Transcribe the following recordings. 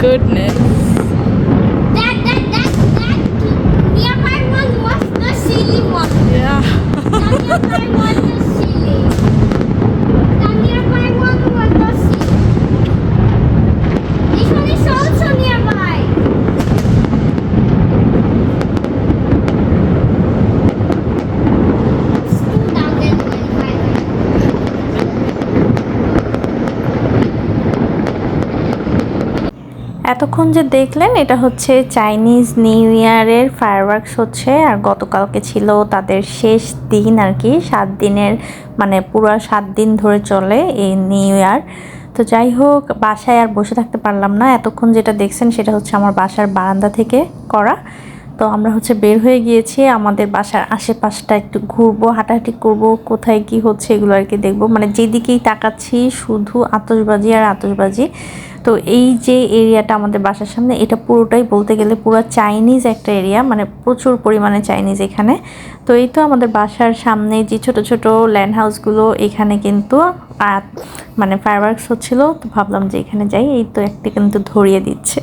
goodness. That, that, that, that The nearby one was the silly one. Yeah. the nearby one এতক্ষণ যে দেখলেন, এটা হচ্ছে Chinese new ইয়ারের ফায়ারওয়ার্কস হচ্ছে, আর গতকালকে ছিল তাদের শেষ দিন আর কি, সাত দিনের মানে পুরো সাত দিন ধরে চলে এই নিউ ইয়ার তো যাই হোক, বাসায় আর বসে থাকতে পারলাম না। এতক্ষণ যেটা দেখছেন, সেটা হচ্ছে আমার বাসার বারান্দা থেকে করা। তো আমরা হচ্ছে বের হয়ে গিয়েছি, আমাদের বাসার আশেপাশটা একটু ঘুরবো, হাঁটাহাঁটি করব, কোথায় কি হচ্ছে এগুলো আর কি দেখব। মানে যেদিকেই তাকাচ্ছি শুধু আতশবাজি আর আতশবাজি। তো এই যে এরিয়াটা আমাদের বাসার সামনে, এটা পুরোটাই বলতে গেলে পুরো চাইনিজ একটা এরিয়া মানে প্রচুর পরিমাণে চাইনিজ এখানে। তো এই তো আমাদের বাসার সামনে যে ছোট ছোট ল্যান্ড হাউসগুলো এখানে কিন্তু মানে ফায়ারওয়ার্কস হচ্ছিল। তো ভাবলাম যে এখানে যাই, এই তো একটা কিন্তু ধরিয়ে দিচ্ছে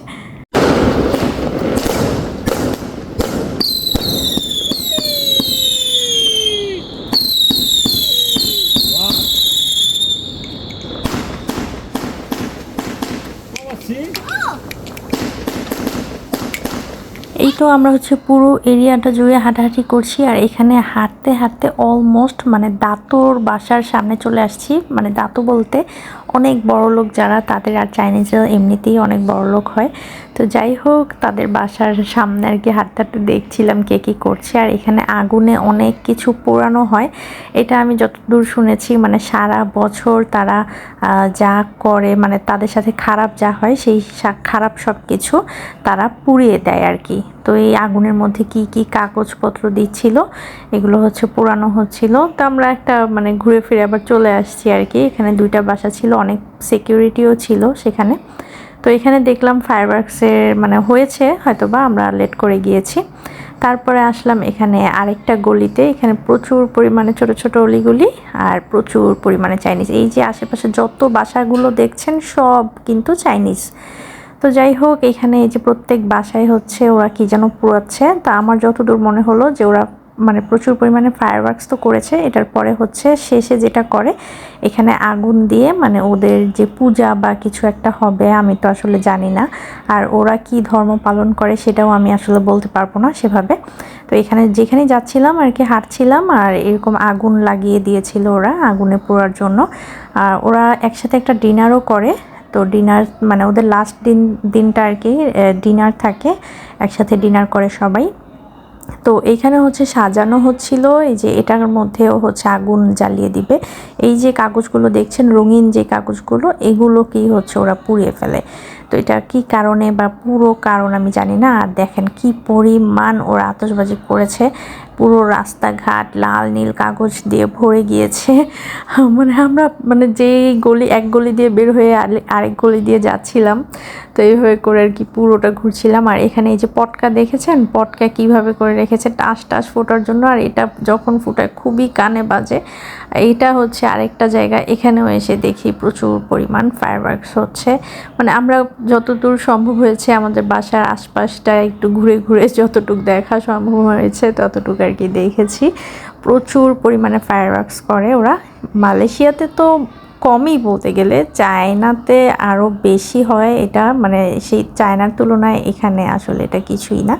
এই তো আমরা হচ্ছে পুরো এরিয়াটা জুড়ে হাঁটাহাঁটি করছি আর এখানে হাঁটতে হাঁটতে অলমোস্ট মানে দাঁতর বাসার সামনে চলে আসছি। মানে দাঁতু বলতে অনেক বড় লোক যারা, তাদের আর চাইনিজরা এমনিতেই অনেক বড় লোক হয়। তো যাই হোক, তাদের বাসার সামনে আর কি হাঁটতে হাঁটতে দেখছিলাম কে কী করছে। আর এখানে আগুনে অনেক কিছু পোড়ানো হয়। এটা আমি যতদূর শুনেছি মানে সারা বছর তারা যা করে মানে তাদের সাথে খারাপ যা হয়, সেই খারাপ সব কিছু তারা পুড়িয়ে দেয় আর কি। তো এই আগুনের মধ্যে কি কি কাগজপত্র দিচ্ছিল, এগুলো হচ্ছে পোড়ানো হচ্ছিল। তো আমরা একটা মানে ঘুরে ফিরে আবার চলে আসছি আর কি। এখানে দুইটা বাসা ছিল, অনেক সিকিউরিটিও ছিল সেখানে। তো এখানে দেখলাম ফায়ারওয়ার্কসের মানে হয়েছে হয়তো বা আমরা লেট করে গিয়েছি। তারপরে আসলাম এখানে আরেকটা গলিতে, এখানে প্রচুর পরিমাণে ছোট ছোট অলিগুলি আর প্রচুর পরিমাণে চাইনিজ এই যে আশেপাশে যত বাসাগুলো দেখছেন, সব কিন্তু চাইনিজ তো যাই হোক, এখানে এই যে প্রত্যেক বাসায় হচ্ছে ওরা কি যেন পুরাচ্ছে তা আমার যতদূর মনে হলো যে ওরা মানে প্রচুর পরিমাণে ফায়ার ফায়ারওয়ার্কস তো করেছে, এটার পরে হচ্ছে শেষে যেটা করে, এখানে আগুন দিয়ে মানে ওদের যে পূজা বা কিছু একটা হবে, আমি তো আসলে জানি না। আর ওরা কি ধর্ম পালন করে সেটাও আমি আসলে বলতে পারব না সেভাবে। তো এখানে যেখানে যাচ্ছিলাম আর কি, হাঁটছিলাম আর এরকম আগুন লাগিয়ে দিয়েছিল ওরা আগুনে পোড়ার জন্য। আর ওরা একসাথে একটা ডিনারও করে, তো ডিনার মানে ওদের লাস্ট দিন, দিনটা আর কি ডিনার থাকে, একসাথে ডিনার করে সবাই। তো এইখানে হচ্ছে সাজানো হচ্ছিল, এই যে এটার মধ্যেও হচ্ছে আগুন জ্বালিয়ে দিবে। এই যে কাগজগুলো দেখছেন, রঙিন যে কাগজগুলো, এগুলো কি হচ্ছে ওরা পুড়িয়ে ফেলে। তো এটা কি কারণে বা পুরো কারণ আমি জানি না, আর দেখেন কি পরিমাণ ওরা আতশবাজি করেছে। পুরো রাস্তাঘাট লাল নীল কাগজ দিয়ে ভরে গিয়েছে। মানে আমরা মানে যেই গলি, এক গলি দিয়ে বের হয়ে আরেক গলি দিয়ে যাচ্ছিলাম, তো এইভাবে করে আর কি পুরোটা ঘুরছিলাম। আর এখানে এই যে পটকা দেখেছেন? পটকা কীভাবে করে রেখেছে? টাস টাস ফোটার জন্য। আর এটা যখন ফুটায় খুবই কানে বাজে। এটা হচ্ছে আরেকটা জায়গা। এখানেও এসে দেখি প্রচুর পরিমাণ ফায়ারওয়ার্কস হচ্ছে। মানে আমরা যতদূর সম্ভব হয়েছে আমাদের বাসার আশপাশটা একটু ঘুরে ঘুরে যতটুকু দেখা সম্ভব হয়েছে ততটুকু আর কি দেখেছি। প্রচুর পরিমাণে ফায়ারওয়ার্কস করে ওরা। মালয়েশিয়াতে তো কমই বলতে গেলে। চায়নাতে আরও বেশি হয় এটা। মানে সেই চায়নার তুলনায় এখানে আসলে এটা কিছুই না।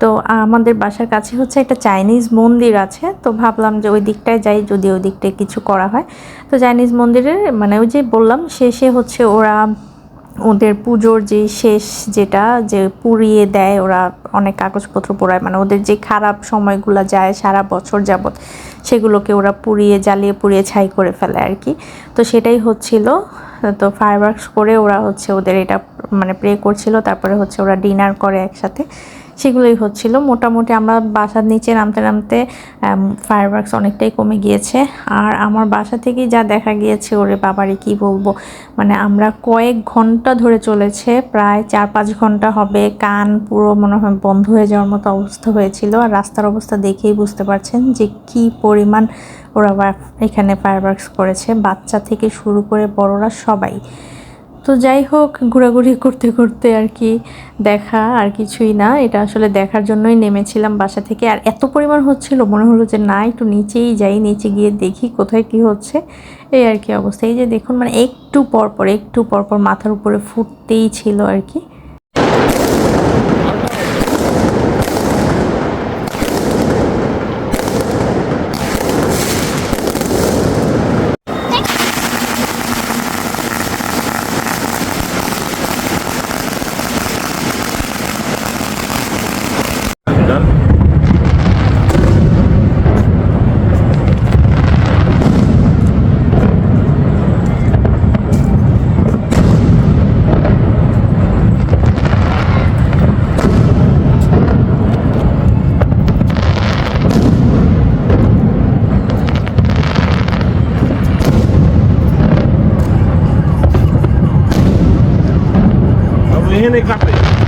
তো আমাদের বাসার কাছে হচ্ছে একটা চাইনিজ মন্দির আছে। তো ভাবলাম যে ওই দিকটায় যাই, যদি ওই দিকটায় কিছু করা হয়। তো চাইনিজ মন্দিরের মানে ওই যে বললাম, শেষে হচ্ছে ওরা ওদের পুজোর যে শেষ যেটা, যে পুড়িয়ে দেয়, ওরা অনেক কাগজপত্র পোড়ায়। মানে ওদের যে খারাপ সময়গুলো যায়, সারা বছর যাবৎ, সেগুলোকে ওরা পুড়িয়ে, জ্বালিয়ে পুড়িয়ে ছাই করে ফেলে আর কি। তো সেটাই হচ্ছিল। তো ফায়ার করে ওরা হচ্ছে ওদের এটা মানে প্রে করছিল। তারপরে হচ্ছে ওরা ডিনার করে একসাথে। সেগুলোই হচ্ছিল। মোটামুটি আমরা বাসার নিচে নামতে নামতে ফায়ারওয়ার্কস অনেকটাই কমে গিয়েছে। আর আমার বাসা থেকেই যা দেখা গিয়েছে, ওরে বাবারে, কি বলব? মানে আমরা কয়েক ঘণ্টা ধরে চলেছে, প্রায় চার পাঁচ ঘণ্টা হবে। কান পুরো মনে হয় বন্ধ হয়ে যাওয়ার মতো অবস্থা হয়েছিল। আর রাস্তার অবস্থা দেখেই বুঝতে পারছেন যে কি পরিমাণ ওরা এখানে ফায়ারওয়ার্কস করেছে। বাচ্চা থেকে শুরু করে বড়রা সবাই। তো যাই হোক, ঘোরাঘুরি করতে করতে আর কি দেখা আর কিছুই না। এটা আসলে দেখার জন্যই নেমেছিলাম বাসা থেকে। আর এত পরিমাণ হচ্ছিল, মনে হলো যে না, একটু নিচেই যাই, নিচে গিয়ে দেখি কোথায় কি হচ্ছে। এই আর কি অবস্থা। এই যে দেখুন মানে একটু পর পর একটু পর পর মাথার উপরে ফুটতেই ছিল আর কি। nữa Henrik Wappel.